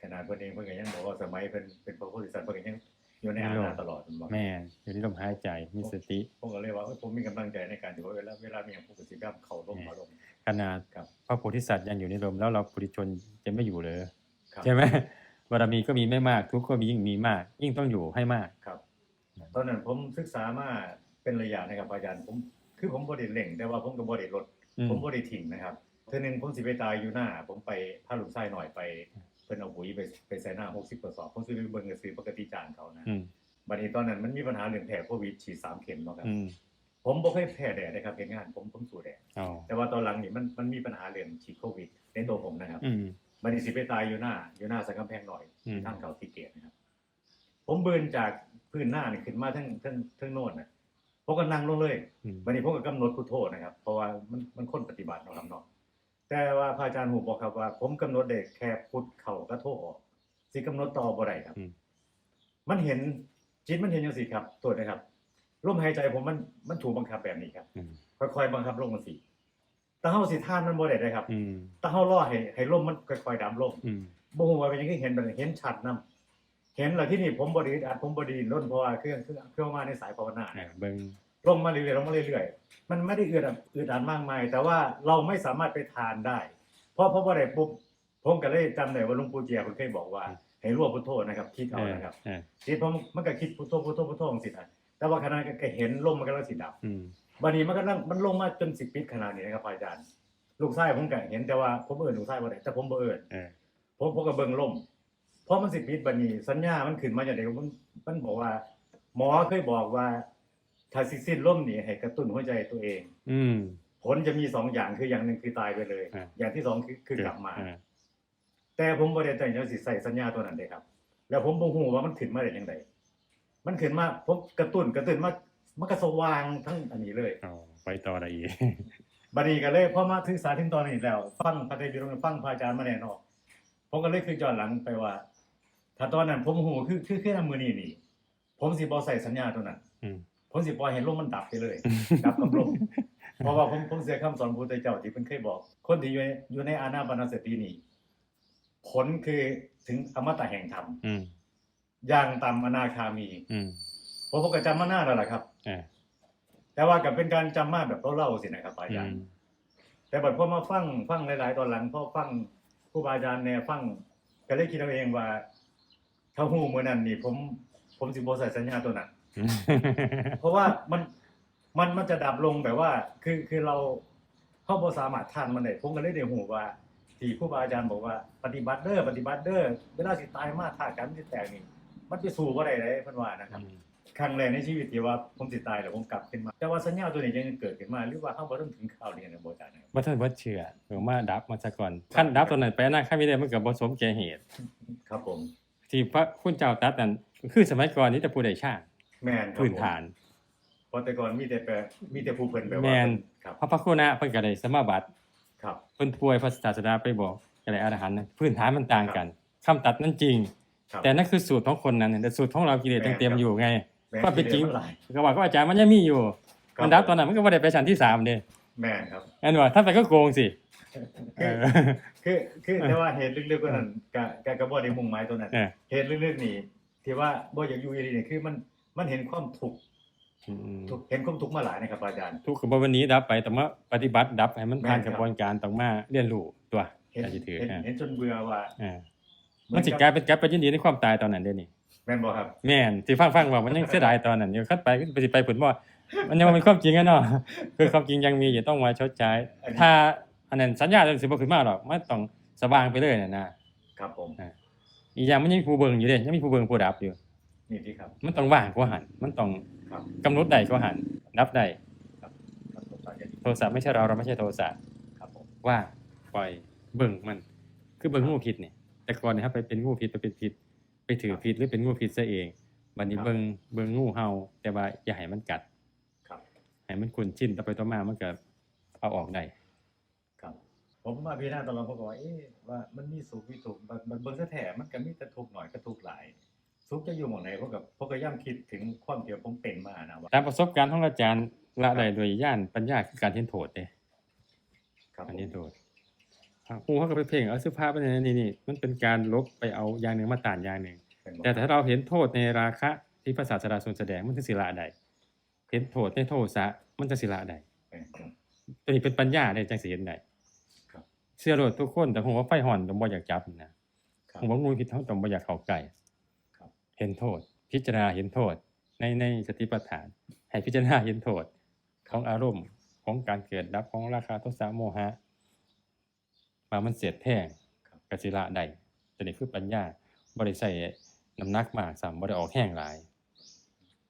Speaker 1: ขนาดเพิ่นเองเพิ่นก็ยังบอกว่าสมัยเพิ่นเป็นพระโพธิสัตว์เพิ่นก็ยัง อยู่ในอาณาตลอดเพิ่นบอก
Speaker 2: แม่นอยู่ที่ลมหายใจมีสติ
Speaker 1: ผมก็เลยว่าเอ้ยผมมีกำลังใจในการที่ว่าเวลาเวลามีอย่างผมก็สิแบบเข้าลมเข้าลม
Speaker 2: ขนาด
Speaker 1: ครับ
Speaker 2: พระโพธิสัตว์ยังอยู่ในลมแล้วเราปุถุชนจะไม่อยู่เลย
Speaker 1: ครับ
Speaker 2: ใช่ไหมบารมีก็มีไม่มากทุกข์ก็มียิ่งมีมาก ยิ่งต้องอยู่ให้มาก
Speaker 1: ครับ ตอนนั้นผมศึกษามาเป็นระยะนะครับอาจารย์ผมคือผมบ่ได้เร่งแต่ว่าผมก็บ่ได้ลด
Speaker 2: อืม
Speaker 1: ผมบ่ได้ทิ้งนะครับเทื่อหนึงผมสิไปตายอยู่หน้า ผมไปพาลูกชายหน่อยไปเพิ่นเอาปุ๋ยไปไปใส่หน้า60กระสอบผมสิไปเบิ่งก็ซื้อปกติจานเขานะ
Speaker 2: อืม
Speaker 1: บัดนี้ตอนนั้นมันมีปัญหาเรื่องแพ้โควิดฉีดสามเข็มเนาะครับ
Speaker 2: อืม
Speaker 1: ผมบ่เคยแพ้แดดนะครับเฮ็ดงานผมผมสู้แดด
Speaker 2: อ๋อ
Speaker 1: แต่ว่าตอนหลังนี่มันมันมีปัญหาเรื่องฉีดโควิดในตัวผมนะครับ
Speaker 2: อืม
Speaker 1: บัดนี้สิไปตายอยู่หน้า อยู่หน้าสังกำแพงหน่อย
Speaker 2: อืม
Speaker 1: ทางเขาติเกตนะครับ ผมเบินจากพื้นหน้านี่ขึ้นมาทั้งทั้งทั้งโน่นนะผมก็นั่งลงเลย
Speaker 2: อืม
Speaker 1: วันนี้ผมก็กำหนดพุทโธนะครับ เพราะว่ามันมันคนปฏิบัติเนาะครับเนาะ แต่ว่าพระอาจารย์หูบอกครับว่า ผมกำหนดได้แค่พุทเข่าก็โทออกสิกำหนดต่อบ่ได้ครับ
Speaker 2: อืม
Speaker 1: มันเห็นจิตมันเห็นจังซี่ครับตัวนะครับลมหายใจผมมันมันถูกบังคับแบบนี้ครับ
Speaker 2: อืม
Speaker 1: ค่อยๆบังคับลงมาสิแต่เฮาสิท่านมันบ่ได้เลยครับ
Speaker 2: อืม
Speaker 1: แต่เฮารอให้ให้ลมมันค่อยๆดำลง
Speaker 2: อืม
Speaker 1: บ่ฮู้ว่าเป็นหยังคือเห็นแบบนี้เห็นชัดนํเห็นแล้วที่นี่ผมบ่ได้อึดอัดผมบ่ได้ดิ้นรนเพราะว่าเครื่องเครื่องเครื่องมาในสายภาวนา
Speaker 2: อ่าเบิ่ง
Speaker 1: ลงมาเรื่อยๆลงมาเรื่อยๆ มันไม่ได้อึดอัดอึดอัดมากมาย แต่ว่าเราไม่สามารถไปทานได้ เพราะเพราะบ่ได้ปุ๊บผมก็เลยจำได้ว่าหลวงปู่เจียเพิ่นเคยบอกว่า ให้รวบพุทโธนะครับ คิดเอานะครับ
Speaker 2: อ่า
Speaker 1: จิตผมมันก็คิดพุทโธพุทโธพุทโธจังซี่นะแต่ว่าขณะก็เห็นลมมันกำลังสิดับ
Speaker 2: อืม
Speaker 1: บัดนี้มันก็นั่งมันลงมาจนสิปิดขนาดนี้นะครับอาจารย์ลูกชายผมก็เห็นแต่ว่าผมเอิ้นลูกชายบ่ได้แต่ผมบ่เอิ้น
Speaker 2: เออ
Speaker 1: ผมผมก็เบิ่งลมเพราะมันสิปิดบัดนี้ สัญญามันขึ้นมาอย่างไดมันมันบอกว่า หมอเคยบอกว่า ถ้าสิสิ้นลมนี่ให้กระตุ้นหัวใจตัวเอง
Speaker 2: อืม
Speaker 1: ผลจะมีสองอย่างคืออย่างหนึ่งคือตายไปเลย
Speaker 2: อ่า
Speaker 1: อย่างที่สองคือคือกลับมา
Speaker 2: อ่
Speaker 1: แต่ผมบ่ได้ตั้งใจสิใส่สัญญาตัวนั้นเด้ครับ แล้วผมบ่ฮู้ว่ามันขึ้นมาได้จังไดมันขึ้นมาผมกระตุ้นกระตุ้นมามันก็สว่างทั้งอันนี้เลย
Speaker 2: เอาไปต่ออะไรอีก
Speaker 1: บัดนี้ก็เลยพอมาศึกษาถึงตอนนี้แล้ว ฟังพระไตรปิฎกฟังพระอาจารย์มาแน่นอนผมก็เลยคือย้อนหลังไปว่า ถ้าตอนนั้นผมฮู้คือคือคือนำมือนี้นี่ ผมสิบ่ใส่สัญญาตัวนั้น
Speaker 2: อืม
Speaker 1: ผมสิปล่อยให้ลมมันดับไปเลย ดับกับลมเพราะว่าผมผมเสียคำสอนพระพุทธเจ้าที่เพิ่นเคยบอก คนที่อยู่ในอยู่ในอานาปานสตินี่ผลคือถึงอมตะแห่งธรรม
Speaker 2: อืม
Speaker 1: อย่างต่ำอนาคามี
Speaker 2: อืม
Speaker 1: ผมผมก็จำมาหน้าแล้วล่ะครับ
Speaker 2: อ่า
Speaker 1: แต่ว่ากับเป็นการจำมาแบบเล่าๆสินะครับอา
Speaker 2: อื
Speaker 1: จาร
Speaker 2: ม
Speaker 1: ย์แต่บัดพอมาฟังฟังหลาย ๆ ตอนหลังพอฟังครูบาอาจารย์แนวฟังก็เลยคิดเอาเองว่าถ้าฮู้มื้อนั้นนี่ผม ผมสิบ่ใส่สัญญาตัวนั้น เพราะว่ามันมันมันจะดับลงแบบว่า คือคือเราเข้าบ่สามารถทานมันได้ผมก็เลยได้ฮู้ว่า ที่ครูบาอาจารย์บอกว่าปฏิบัติเด้อปฏิบัติเด้อเวลาสิตายมาถ้ากันสิแตกนี่มันไปสู่บ่ได้เลยเพิ่นว่านะครับครั้งแรกในชีวิตที่ว่าผมสิตายแล้วผมกลับขึ้นมา แต่ว่าสัญญาตัวนี้ยังเกิดขึ้นมา หรือว่าเฮาบ่ต้องถึงข่าวนี้นะบ่อาจารย์นะครับ
Speaker 2: บ่ทันบ่เชื่อหรือมาดับมาซะก่อนคันดับตัวนั้นไปอนาคตไม่ได้มันก็บ่สมแก่เหตุ
Speaker 1: ครับผม
Speaker 2: ที่พระคุณเจ้าตัดนั้นคือสมัยก่อนนี่แต่ผู้ใดชาติ
Speaker 1: แม่นครับ
Speaker 2: พื้นฐาน
Speaker 1: เพราะแต่ก่อนมีแต่แปลมีแต่ผู้เพิ่นแบบ
Speaker 2: แม่
Speaker 1: ว่านครับ
Speaker 2: พระพักโคนะเพิ่นก็ได้สมาบัติ
Speaker 1: ครับ
Speaker 2: เพิ่นป่วยพระศาสดาไปบอกก็ได้อรหันต์นะพื้นฐานมันต่างกันคำตัดนั้นจริง
Speaker 1: ครับ
Speaker 2: แต่นั่นคือสูตรของคนนั้นแต่สูตรของเรากิเลสยังเต็มอยู่ไง
Speaker 1: แม่
Speaker 2: ก็เป็นจริง
Speaker 1: หลาย
Speaker 2: ก็ว่าก็อาจารย์มันยังมีอยู่
Speaker 1: ครับ
Speaker 2: มันดับตอนนั้นมันก็บ่ได้ไปชั้นที่สามเด้
Speaker 1: แม่นครับ
Speaker 2: อันว่าถ้าไปก็โกงสิเอ
Speaker 1: คือ
Speaker 2: อ
Speaker 1: คือคือแต่ว่าเหตุลึกๆกว่านั้นก็ก็ก็บ่ได้มุ่งหมายตัวนั้น
Speaker 2: เออ
Speaker 1: เหตุลึกๆนี่ที่ว่าบ่อยากอยู่อีหลีนี่คือมัน มันเห็นความทุกข์
Speaker 2: อืม
Speaker 1: ทุกข์เห็นความทุกข์มาหลายนะครับอาจารย์
Speaker 2: ทุกข์กับวันนี้ดับไปแต่ว่าปฏิบัติดับให้มันผ่าน
Speaker 1: แม่นค
Speaker 2: ก
Speaker 1: รับ
Speaker 2: ระบวนการต้องมาเรียนรู้ตัว
Speaker 1: เห็น
Speaker 2: อย่าสิถือ
Speaker 1: เห็น
Speaker 2: อ่า
Speaker 1: เห็นจนเบื่อว่า
Speaker 2: อ่ามันสิกลายเป็นกลายเป็นยินดีในความตายตอนนั้นเด้นี่
Speaker 1: แม่นบ่ครับ
Speaker 2: แม่นสิฟังฟังว่ามันยังเสียดายตอนนั้นอยู่คัดไปก็สิไปผลบ่มันยังบ่เป็นความจริงอะเนาะคือความจริงยังมีอยู่ต้องมาชดใช้
Speaker 1: อันนี้
Speaker 2: ถ้าอันนั้นสัญญามันสิบ่ขึ้นมาหรอกมันต้องสว่างไปเลยน่ะนะครับ
Speaker 1: ผม
Speaker 2: อีกอย่างมันยังมีผู้เบิ่งอยู่เด้ยังมีผู้เบิ่งผู้ดับอยู่
Speaker 1: นี่ที่ครับ
Speaker 2: มันต้องว่างกว่าหันมันต้อง
Speaker 1: ครับ
Speaker 2: กำหนดได้กว่าหันดับได้
Speaker 1: ครับครับผมอาจารย์
Speaker 2: โทรศัพท์ไม่ใช่เราเราไม่ใช่โทรศัพท์
Speaker 1: ครับผม
Speaker 2: ว่างปล่อยเบิ่งมัน คือเบิ่งงูพิษนี่แต่ก่อนนี่ครับไปเป็นงูพิษไปเป็นพิษไปถือพิษหรือเป็นงูพิษซะเองบัดนี้เบิ่งเบิ่งงูเห่าแต่ว่าอย่าให้มันกัด
Speaker 1: ครับ
Speaker 2: ให้มันคุ้นชินต่อไปต่อมามันก็เอาออกได้
Speaker 1: ครับ ผมมาพี่หน้าตอนหลังผมก็ว่าเอ๊ะว่ามันมีสุขมีทุกข์มันมันเบิ่งซะแท้มันก็มีแต่ทุกข์หน่อยก็ทุกข์หลาย สุขจะอยู่หม่องไหนผมก็ผมก็ย่ำคิดถึงความที่ผมเป็นมานะว่า
Speaker 2: ตามประสบการณ์ของอาจารย์ละได้โดยย่านปัญญาคือการเห็นโทษเด้
Speaker 1: ครับ
Speaker 2: การ
Speaker 1: ผม
Speaker 2: เห็นโทษครูเขาก็ไปเพ่งเอาเสื้อผ้าไปในนี่นี่มันเป็นการลบไปเอาอย่างหนึ่งมาต้านอย่างหนึ่ง
Speaker 1: เป็นบ่
Speaker 2: แต่ถ้าเราเห็นโทษในราคะที่พระศาสดาทรงแสดงมันจะศิละใดเห็นโทษในโทษะมันจะศิละใด
Speaker 1: เป็นครับ
Speaker 2: ตัวนี้เป็นปัญญาได้จังสิเห็นได้
Speaker 1: ครับ
Speaker 2: เสื้อโลดทุกคนแต่ผมว่าไฟห่อนต้องบ่อยากจับนะครับ ผมว่างูพิษเขาต้องบ่อยากเข้าใกล้
Speaker 1: ครับ
Speaker 2: เห็นโทษ พิจารณาเห็นโทษ ในในสติปัฏฐาน ให้พิจารณาเห็นโทษของอารมณ์ของการเกิดดับของราคาโทสะโมหะมามันเสียดแท่ง
Speaker 1: ครับ
Speaker 2: กสิละใดตัวนี้คือปัญญาบ่ได้ใส่น้ำหนักมากซ้ำบ่ได้ออกแห้งหลาย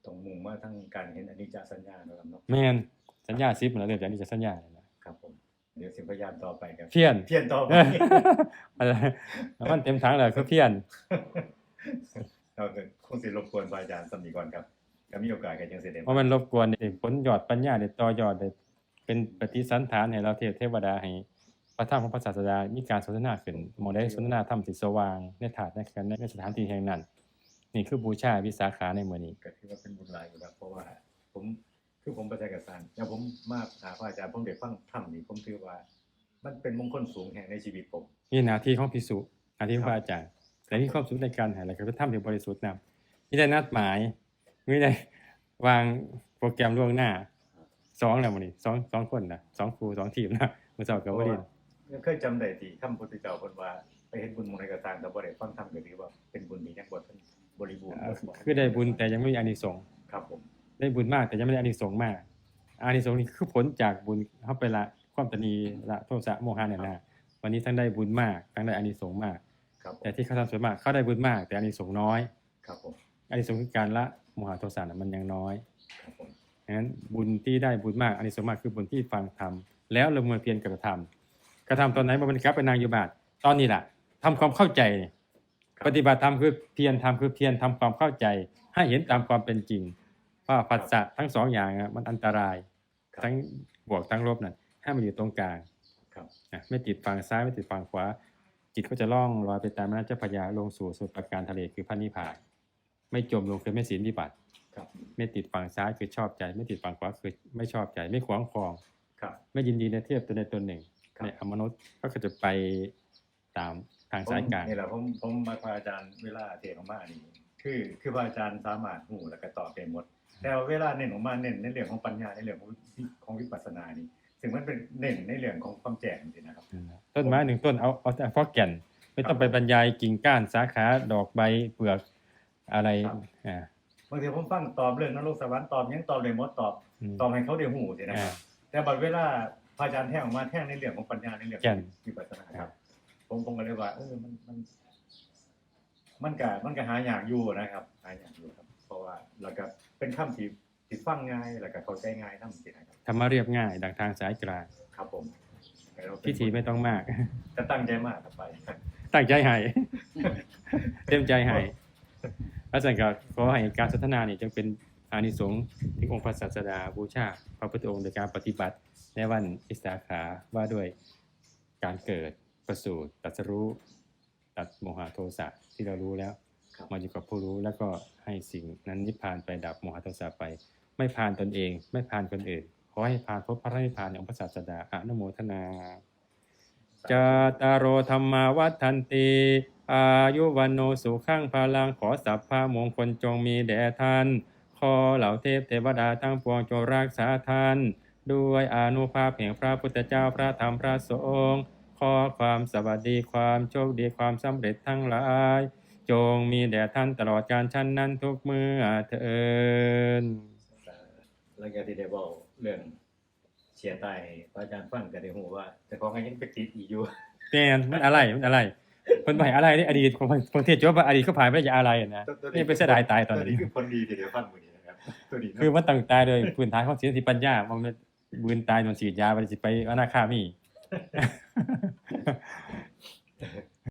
Speaker 1: ตรงมุ่งมาทั้งการเห็นอนิจจสัญญาเนาะครับเนาะ
Speaker 2: แม่นสัญญา10แล้วเรื่องจากนี้จะสัญญาเลยนะครับ
Speaker 1: ผมเดี๋ยวสิพยายามต่อไปครับ
Speaker 2: เพี้ยน
Speaker 1: เพียนต่อไป
Speaker 2: อะไรมันเต็มถังเลยคือเพี้ยน
Speaker 1: เราก็คงสิรบกวนพระอาจารย์สำนีก่อนครับก็มีโอกาสกันจังสิได้
Speaker 2: เพราะมันรบกวนได้ผลยอดปัญญาได้ต่อยอดได้เป็นปฏิสันฐานให้เราเทพเทวดาให้พระธรรมของพระศาสดามีการสนทนาขึ้นหมองได้สนทนาธรรมที่สว่างในถาดในกันในสถานที่แห่งนั้น นี่คือบูชาวิสาขาในมื้อนี้
Speaker 1: ก็ถือว่าเป็นบุญหลายอยู่ครับเพราะว่า ผมคือผมประจักษ์กับสารอย่างผมมาหาพระอาจารย์ผมได้ฟังธรรมนี่ผมถือว่า มันเป็นมงคลสูงแห่งในชีวิตผม
Speaker 2: นี่หน้าที่ของภิกษุหน้าที่ของ
Speaker 1: ครับ
Speaker 2: พระอาจารย์ แต่มีความสุขในการหาอะไรก็เป็นธรรมที่บริสุทธิ์นำมีได้นัดหมายมีได้วางโปรแกรมล่วงหน้าสองแล้วมื้อนี้สองสองคนนะสองครูสองทีมนะมื้อเช้ากับวรินทร์
Speaker 1: เคยจำได้ที่คำพุทธเจ้าเพิ่นว่าไปเฮ็ดบุญหมู่ใดก็ตามแต่บ่ได้ฟังธรรมก็ถือว่าเป็นบุญที่ยังบ่ทันบริบูรณ์
Speaker 2: อ่าคือได้บุญแต่ยังไม่มีอานิสงส์
Speaker 1: ครับผม
Speaker 2: ได้บุญมากแต่ยังไม่ได้อานิสงส์มากอานิสงส์นี่คือผลจากบุญเข้าไปละความตนีละโทสะโมหะเนี่ยนะวันนี้ทั้งได้บุญมากทั้งได้อานิสงส์มาก
Speaker 1: ครับผม
Speaker 2: แต่ที่เขาทำส่วนมากเขาได้บุญมาก แต่อานิสงส์น้อย
Speaker 1: ครับผม
Speaker 2: อานิสงส์คือการละโมหะโทสะน่ะมันยังน้อย
Speaker 1: ครับผม
Speaker 2: ดังนั้นบุญที่ได้บุญมากอานิสงส์มากคือบุญที่ฟังธรรมแล้วลงมือเพียรกระทำกระทำตอนไหนบ่เป็นครับเป็นนางอยู่บาทตอนนี้ล่ะทำความเข้าใจปฏิบัติธรรมคือเพียรทำคือเพียรทำความเข้าใจ ให้เห็นตามความเป็นจริงว่าปัสสะทั้งสองอย่างอะมันอันตราย
Speaker 1: ครับ
Speaker 2: ทั้งบวกทั้งลบน่ะให้มันอยู่ตรงกลาง
Speaker 1: ครับ
Speaker 2: นะไม่ติดฝั่งซ้ายไม่ติดฝั่งขวา จิตก็จะล่องลอยไปตามแม่น้ำเจ้าพระยาลงสู่สุดประการทะเลคือพระนิพพาน ไม่จมลงคือไม่ศีลวิบัติ
Speaker 1: ครับ
Speaker 2: ไม่ติดฝั่งซ้ายคือชอบใจ ไม่ติดฝั่งขวาคือไม่ชอบใจ ไม่ขวางคลอง
Speaker 1: ครับ
Speaker 2: ไม่ยินดีในเทียบตัวใดตัวหนึ่ง
Speaker 1: ครับ
Speaker 2: ในอมนุษย์ก็จะไปตามทางสายกลาง
Speaker 1: ผมนี่แหละผมผมมาพระอาจารย์เวลาเทศน์ออกมานี่คือคือพระอาจารย์สามารถหูแล้วก็ตอบเป็นหมดแต่ว่าเวลาเน้นออกมาเน้นในเรื่องของปัญญาในเรื่องของวิของวิปัสสนานี่ ถึงมันเป็นเน้นในเรื่องของความแจ่มจริงๆนะครับ
Speaker 2: ต้นไม้หนึ่งต้นเอาเอาแต่เพาะแก่น ไม่ต้องไปบรรยายกิ่งก้านสาขาดอกใบเปลือกอะไร
Speaker 1: ครับ
Speaker 2: อ่า
Speaker 1: บางทีผมฟังตอบเรื่องนรกสวรรค์ตอบหยังตอบเลยหมดตอบ
Speaker 2: อืม
Speaker 1: ตอบให้เขาเดียวหูสินะค
Speaker 2: อ่า
Speaker 1: รับแต่บัดเวลาพระอาจารย์แท่งออกมาแท่งในเรื่องของปัญญาในเรื่อง
Speaker 2: แก่น
Speaker 1: วิปัสสนาครับ ผมผมก็เลยว่าเออมันมัน มันก็มันก็หาอย่างอยู่นะครับ หาอย่างอยู่ครับ เพราะว่าแล้วก็เป็นคำที่ ที่ฟังง่ายแล้วก็เข้าใจง่ายทั้งสินะครับ
Speaker 2: ธรรมะเรียบง่าย ดังทางสายกลาง
Speaker 1: ครับผมแต่เราเป็น
Speaker 2: พิธีไม่ต้องมาก
Speaker 1: จะตั้งใจมากครับไป
Speaker 2: ตั้งใจให้เต็มใจให้พระสังกัดขอให้การสนทนานี่จงเป็นอานิสงส์ที่องค์พระศาสดาบูชาพระพุทธองค์ในการปฏิบัติในวันอิสาขาว่าด้วยการเกิดประสูติตรัสรู้ตัดโมหะโทสะที่เรารู้แล้ว
Speaker 1: ครับ
Speaker 2: มาอยู่กับผู้รู้แล้วก็ให้สิ่งนั้นนิพพานไปดับโมหะโทสะไป ไม่ผ่านตนเอง ไม่ผ่านคนอื่น ขอให้ผ่านพบพระนิพพานของพระศาสดาอนุโมทนาจาตารโอธรรมาวัฏันติอายุวันโนสุขังพลังขอสัพพะมงคลจงมีแด่ท่านขอเหล่าเทพเทวดาทั้งปวงจงรักษาท่าน ด้วยอานุภาพแห่งพระพุทธเจ้าพระธรรมพระสงฆ์ขอความสวัสดีความโชคดีความสำเร็จทั้งหลาย จงมีแด่ท่านตลอดการชั้นนั้นทุกเมื่อเทิน
Speaker 1: แล้วก็ที่ได้บอกเรื่องเชียร์ไตพระอาจารย์ฟังก็ได้หูว่าแต่ของยังไปติดอีกอยู่
Speaker 2: แม่นมันอะไรมันอะไรคนไปอะไรนี่อดีตคนคนเทศจบว่าอดีตเขาผ่านไปแล้วอย่าอะไรนะนี่เป็นเสียดายตายตอน
Speaker 1: ตัว
Speaker 2: นี้
Speaker 1: นี้คือคนดีที่เดี๋ยวฟังมือนี้นะครับตัวนี้เนอะ
Speaker 2: คือมันตั้งตายเลยพื้นฐานของศีลสติปัญญามันเป็นบืนตายโดนฉีดยาไปสิไปอนาคามี